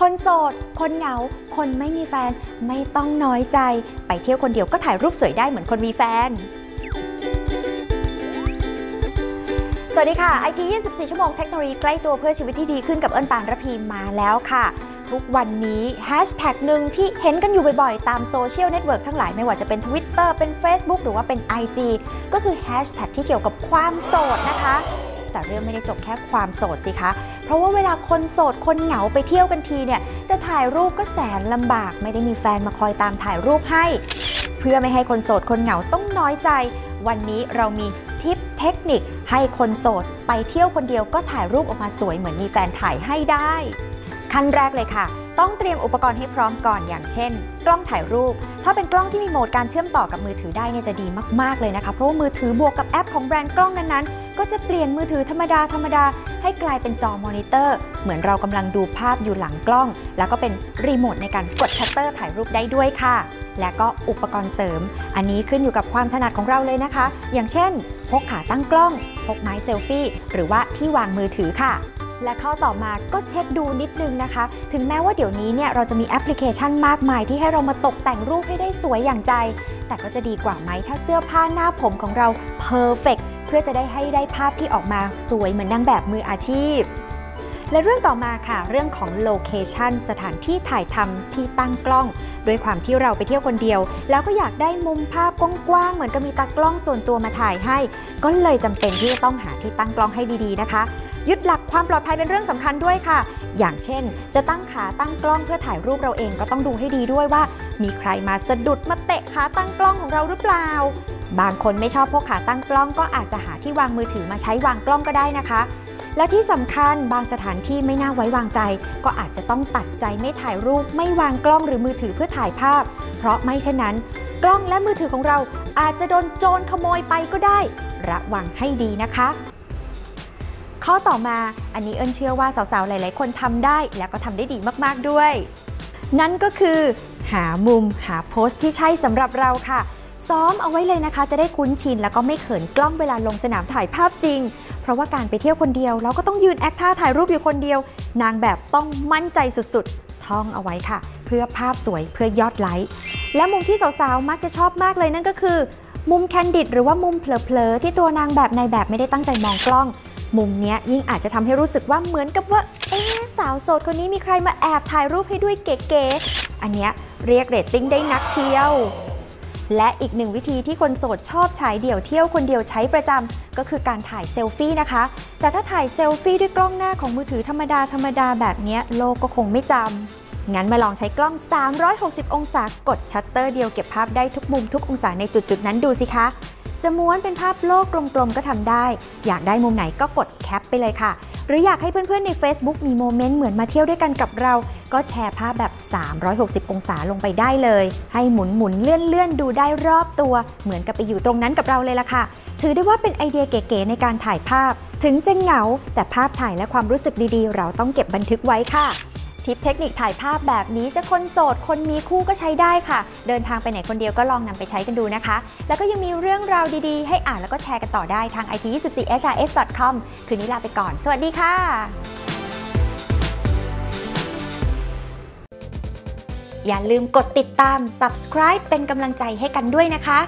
คนโสด คนเหงา คนไม่มีแฟน ไม่ต้องน้อยใจ ไปเที่ยวคนเดียวก็ถ่ายรูปสวยได้เหมือนคนมีแฟน สวัสดีค่ะ IT 24 ชั่วโมงเทคโนโลยีใกล้ตัวเพื่อชีวิตที่ดีขึ้นกับเอิญปานระพีมาแล้วค่ะทุกวันนี้แฮชแท็กหนึ่งที่เห็นกันอยู่บ่อยๆ ตามโซเชียลเน็ตเวิร์กทั้งหลายไม่ว่าจะเป็น Twitter เป็น Facebook หรือว่าเป็น IG ก็คือแฮชแท็กที่เกี่ยวกับความโสดนะคะ แต่เรื่องไม่ได้จบแค่ความโสดสิคะ เพราะว่าเวลาคนโสดคนเหงาไปเที่ยวกันทีเนี่ย จะถ่ายรูปก็แสนลำบาก ไม่ได้มีแฟนมาคอยตามถ่ายรูปให้ เพื่อไม่ให้คนโสดคนเหงาต้องน้อยใจ วันนี้เรามีทิปเทคนิคให้คนโสด ไปเที่ยวคนเดียวก็ถ่ายรูปออกมาสวยเหมือนมีแฟนถ่ายให้ได้ ขั้นแรกเลยค่ะต้องเตรียมอุปกรณ์ให้พร้อมก่อนอย่างเช่น กล้องถ่ายรูป ถ้าเป็นกล้องที่มีโหมดการเชื่อมต่อกับมือถือได้เนี่ยจะดีมาก ๆ เลยนะคะ เพราะว่ามือถือบวกกับแอปของแบรนด์กล้องนั้นๆ ก็จะเปลี่ยนมือถือธรรมดาธรรมดาให้กลายเป็นจอมอนิเตอร์ เหมือนเรากำลังดูภาพอยู่หลังกล้อง แล้วก็เป็นรีโมทในการกดชัตเตอร์ถ่ายรูปได้ด้วยค่ะ และก็อุปกรณ์เสริม อันนี้ขึ้นอยู่กับความถนัดของเราเลยนะคะ อย่างเช่น พกขาตั้งกล้อง พกไม้เซลฟี่ หรือว่าที่วางมือถือค่ะและข้อต่อมาก็เช็คดูนิดนึงนะคะ ถึงแม้ว่าเดี๋ยวนี้เนี่ยเราจะมีแอปพลิเคชันมากมายที่ให้เรามาตกแต่งรูปให้ได้สวยอย่างใจ แต่ก็จะดีกว่าไหมถ้าเสื้อผ้าหน้าผมของเราเพอร์เฟก เพื่อจะได้ให้ได้ภาพที่ออกมาสวยเหมือนนางแบบมืออาชีพ และเรื่องต่อมาค่ะ เรื่องของโลเคชันสถานที่ถ่ายทำที่ตั้งกล้องด้วยความที่เราไปเที่ยวคนเดียว แล้วก็อยากได้มุมภาพกว้างๆเหมือนกับมีตากล้องส่วนตัวมาถ่ายให้ ก็เลยจำเป็นที่จะต้องหาที่ตั้งกล้องให้ดีๆนะคะ ยึดหลักความปลอดภัยเป็นเรื่องสำคัญด้วยค่ะ อย่างเช่น จะตั้งขาตั้งกล้องเพื่อถ่ายรูปเราเองก็ต้องดูให้ดีด้วยว่า มีใครมาสะดุดมาเตะขาตั้งกล้องของเราหรือเปล่า บางคนไม่ชอบพกขาตั้งกล้องก็อาจจะหาที่วางมือถือมาใช้วางกล้องก็ได้นะคะ และที่สำคัญบางสถานที่ไม่น่าไว้วางใจ ก็อาจจะต้องตัดใจไม่ถ่ายรูป ไม่วางกล้องหรือมือถือเพื่อถ่ายภาพ เพราะไม่เช่นนั้น กล้องและมือถือของเราอาจจะโดนโจรขโมยไปก็ได้ ระวังให้ดีนะคะ ข้อต่อมาอันนี้เอิญเชื่อว่าสาวๆหลาย ๆ คนทำได้ แล้วก็ทำได้ดีมากๆด้วย นั่นก็คือ หามุมหาโพสต์ที่ใช่สำหรับเราค่ะ ซ้อมเอาไว้เลยนะคะ จะได้คุ้นชินแล้วก็ไม่เขินกล้องเวลาลงสนามถ่ายภาพจริง เพราะว่าการไปเที่ยวคนเดียว เราก็ต้องยืนแอคท่าถ่ายรูปอยู่คนเดียว นางแบบต้องมั่นใจสุดๆ ท่องเอาไว้ค่ะ เพื่อภาพสวยเพื่อยอดไลค์และมุมที่สาวๆ มักจะชอบมากเลยนั่นก็คือ มุมแคนดิดหรือว่ามุมเผลอๆที่ตัวนางแบบในแบบไม่ได้ตั้งใจมองกล้อง มุมนี้ยิ่งอาจจะทำให้รู้สึกว่าเหมือนกับว่าเอ๊สาวโสดคนนี้มีใครมาแอบถ่ายรูปให้ด้วยเก๋ๆอันเนี้ยเรียกเรตติ้งได้นักเชียว และอีกหนึ่งวิธีที่คนโสดชอบใช้เดี่ยวเที่ยวคนเดียวใช้ประจำก็คือการถ่ายเซลฟี่นะคะ แต่ถ้าถ่ายเซลฟี่ด้วยกล้องหน้าของมือถือธรรมดาธรรมดาแบบนี้โลกก็คงไม่จำงั้นมาลองใช้กล้อง 360 องศากดชัตเตอร์เดียวเก็บภาพได้ทุกมุมทุกองศาในจุดๆนั้นดูสิคะจะม้วนเป็นภาพโลกกลมๆก็ทำได้ อยากได้มุมไหนก็กดแคปไปเลยค่ะ หรืออยากให้เพื่อนๆใน Facebook มีโมเมนต์เหมือนมาเที่ยวด้วยกันกับเรา ก็แชร์ภาพแบบ 360 องศาลงไปได้เลย ให้หมุนหมุนๆเลื่อนเลื่อนๆดูได้รอบตัว เหมือนกับไปอยู่ตรงนั้นกับเราเลยล่ะค่ะ ถือได้ว่าเป็นไอเดียเก๋ๆในการถ่ายภาพ ถึงจะเหงา แต่ภาพถ่ายและความรู้สึกดีๆ เราต้องเก็บบันทึกไว้ค่ะ ทิปเทคนิคถ่ายภาพแบบนี้จะคนโสด คนมีคู่ก็ใช้ได้ค่ะ เดินทางไปไหนคนเดียวก็ลองนำไปใช้กันดูนะคะ แล้วก็ยังมีเรื่องราวดีๆ ให้อ่านแล้วก็แชร์กันต่อได้ทาง it24hrs.com คืนนี้ลาไปก่อน สวัสดีค่ะอย่าลืมกดติดตาม subscribe เป็นกำลังใจให้กันด้วยนะคะ